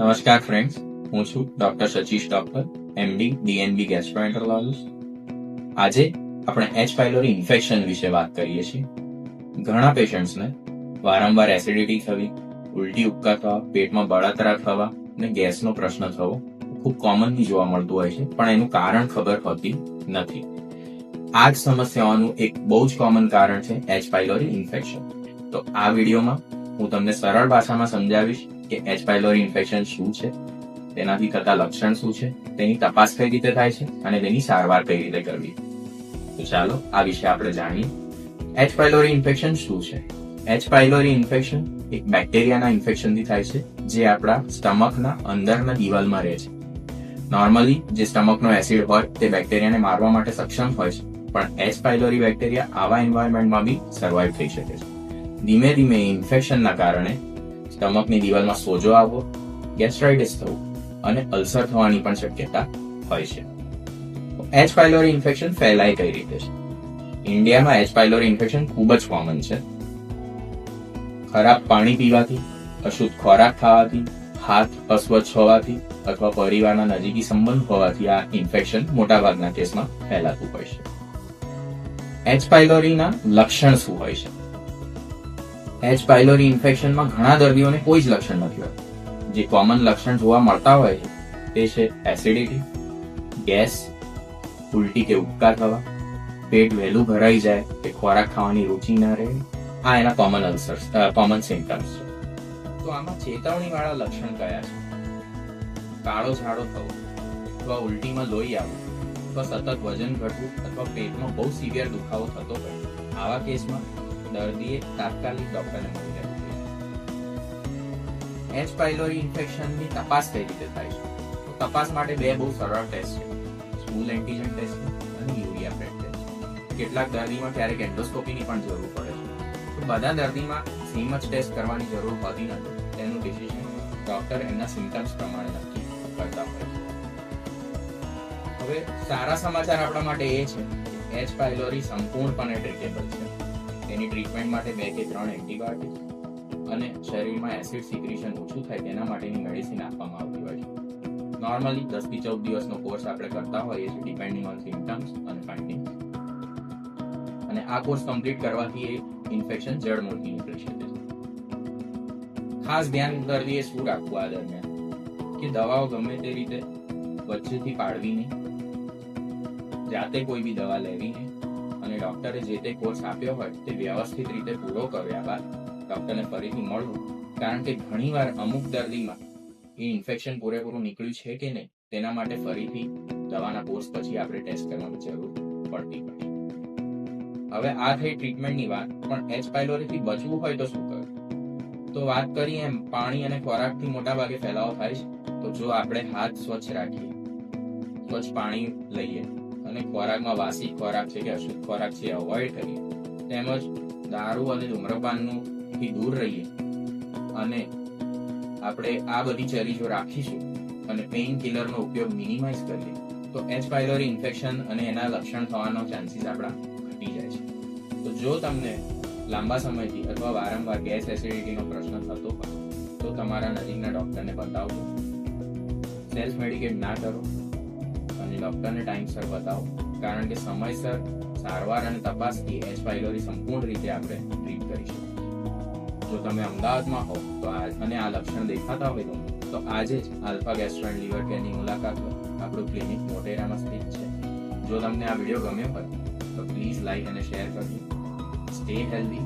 નમસ્કાર ફ્રેન્ડ્સ હું છું doctor Sachish doctor MD DNB gastroenterologist આજે આપણે એચ પાયલોરી ઇન્ફેક્શન વિશે વાત કરીએ છીએ. ઘણા પેશન્ટ્સને વારંવાર એસિડિટી થવી, ઉલટી ઉપકા થવા, પેટમાં બળતરા થવા અને ગેસનો પ્રશ્ન થવો ખૂબ કોમનલી જોવા મળતું હોય છે, પણ એનું કારણ ખબર હોતી નથી. આ જ સમસ્યાઓનું એક બહુ જ કોમન કારણ છે એચ પાયલોરી ઇન્ફેક્શન તો આ વિડીયોમાં હું તમને સરળ ભાષામાં સમજાવીશ કે એચ પાયલોરી ઇન્ફેક્શન શું છે? તેનાથી થતા લક્ષણ શું છે? તેની તપાસ કઈ રીતે થાય છે? અને તેની સારવાર કઈ રીતે કરવી? તો ચાલો આ વિશે આપણે જાણીએ. એચ પાયલોરી ઇન્ફેક્શન શું છે? એચ પાયલોરી ઇન્ફેક્શન એક બેક્ટેરિયાના ઇન્ફેક્શનથી થાય છે, જે આપણા સ્ટમકના અંદરના દિવાલમાં રહે છે. નોર્મલી જે સ્ટમકનો એસિડ હોય, તે બેક્ટેરિયાને મારવા માટે સક્ષમ હોય છે, પણ એચ પાયલોરી બેક્ટેરિયા આવા એન્વાયરમેન્ટમાં બી સર્વાઈવ થઈ શકે છે. ધીમે ધીમે ઇન્ફેક્શનના કારણે સ્ટમકની દિવાલમાં સોજો આવવો, ગેસ્ટ્રાઇટિસ થવું અને અલ્સર થવાની પણ શક્યતા હોય છે. એચ પાયલોરી ઇન્ફેક્શન ફેલાય કઈ રીતે છે? ઇન્ડિયામાં એચ પાયલોરી ઇન્ફેક્શન ખૂબ જ કોમન છે. ખરાબ પાણી પીવાથી, અશુદ્ધ ખોરાક ખાવાથી, હાથ અસ્વચ્છ હોવાથી અથવા પરિવારના નજીકી સંબંધ હોવાથી આ ઇન્ફેક્શન મોટાભાગના કેસમાં ફેલાતું હોય છે. એચ પાયલોરીના લક્ષણ શું હોય છે? એચ પાયલોરી ઇન્ફેક્શનમાં ઘણા દર્દીઓને કોઈ જ લક્ષણ નથી હોતા. જે કોમન લક્ષણ જોવા મળતા હોય છે, તે છે એસિડિટી ગેસ ઉલટી કે ઉપકાર થવા, પેટ વહેલું ભરાઈ જાય કે ખોરાક ખાવાની રુચિ ન રહે. આ એના કોમન અલ્સર્સ કોમન સિમ્ટમ્સ છે. તો આમાં ચેતવણી વાળા લક્ષણ કયા છે? કાળો ઝાડો થવો, અથવા ઉલટીમાં લોહી આવવું, અથવા સતત વજન ઘટવું, અથવા પેટમાં બહુ સિવિયર દુખાવો થતો હોય, આવા કેસમાં દર્દીએ તાત્કાલિક ડોક્ટરને મળી રહેવું જોઈએ એચ પાયલોરી ઇન્ફેક્શનની તપાસ કઈ રીતે થાય છે? તો તપાસ માટે બે બહુ સરળ ટેસ્ટ છે. સ્મૂલ એન્ટીજન ટેસ્ટ અને યુરિયા પેટ ટેસ્ટ કેટલાક દર્દીમાં ક્યારેક એન્ડોસ્કોપીની પણ જરૂર પડે છે. તો બધા દર્દીમાં સેમ જ ટેસ્ટ કરવાની જરૂર હોતી નથી. તેનું ડિસિઝન ડોક્ટર એમના સિમ્ટમ્સ પ્રમાણે નક્કી કરતા હોય છે. હવે સારા સમાચાર આપણા માટે એ છે એચ પાયલોરી સંપૂર્ણપણે ટ્રીટેબલ છે. તેની ટ્રીટમેન્ટ માટે બે કે ત્રણ એન્ટીબાયોટિક્સ અને શરીરમાં એસિડ સિક્રેશન ઓછું થાય તેના માટેની મેડિસિન આપવામાં આવતી હોય છે. નોર્મલી દસથી ચૌદ દિવસનો કોર્સ આપણે કરતા હોઈએ છીએ ડિપેન્ડિંગ ઓન સિમ્ટમ્સ અને ફાઇન્ડિંગ અને આ કોર્સ કમ્પ્લીટ કરવાથી એ ઇન્ફેક્શન જડમૂળથી નીકળી શકે છે. ખાસ ધ્યાન દર્દીએ શું રાખવું આ દરમિયાન? કે દવાઓ ગમે તે રીતે વચ્ચેથી પાડવી નહીં. જાતે કોઈ બી દવા લેવી નહીં. અને ડોક્ટરે જે તે કોર્સ આપ્યો હોય તે વ્યવસ્થિત રીતે પૂરો કર્યા બાદ ડોક્ટરને ફરીથી મળવું. કારણ કે ઘણીવાર અમુક દર્દીમાં એ ઇન્ફેક્શન પૂરેપૂરું નીકળ્યું છે કે નહીં, તેના માટે ફરીથી દવાના કોર્સ પછી આપણે ટેસ્ટ કરવાની જરૂર પડતી હોય. હવે આ થઈ ટ્રીટમેન્ટની વાત, પણ એચ પાયલોરીથી બચવું હોય તો શું કરવું? તો વાત કરીએ એમ, પાણી અને ખોરાકથી મોટા ભાગે ફેલાવો થાય છે. તો જો આપણે હાથ સ્વચ્છ રાખીએ, સ્વચ્છ પાણી લઈએ અને ખોરાકમાં વાસી ખોરાક છે કે અશુદ્ધ ખોરાક છે અવોઇડ કરીએ. તેમજ દારૂ અને ધૂમ્રપાનનું થી દૂર રહીએ. અને આપણે આ બધી ચરી જો રાખીશું અને પેઇન કિલરનો ઉપયોગ મિનિમાઇઝ કરીએ. તો એચ પાયલોરી ઇન્ફેક્શન અને એના લક્ષણ થવાનો ચાન્સીસ આપણા ઘટી જાય છે. તો જો તમને લાંબા સમયથી અથવા વારંવાર ગેસ એસિડિટીનો પ્રશ્ન થતો હોય, તો તમારા નજીકના ડોક્ટરને બતાવજો. સેલ્ફ મેડિકેટ ના કરો. અને ડોક્ટરને ટાઈમસર બતાવો. કારણ કે સમયસર સારવાર અને તપાસથી એચ પાયલોરી સંપૂર્ણ રીતે આપણે ટ્રીટ કરી શકીએ. જો તમે અમદાવાદમાં હો તો આ અને આ લક્ષણ દેખાતા હોય તમને તો આજે જ આલ્ફા ગેસ્ટ્રોન લિવર કેરની મુલાકાત લો. આપણું ક્લિનિક મોટેરામાં સ્થિત છે. જો તમને આ વીડિયો ગમ્યો હોય, તો પ્લીઝ લાઈક અને શેર કરજો. Stay healthy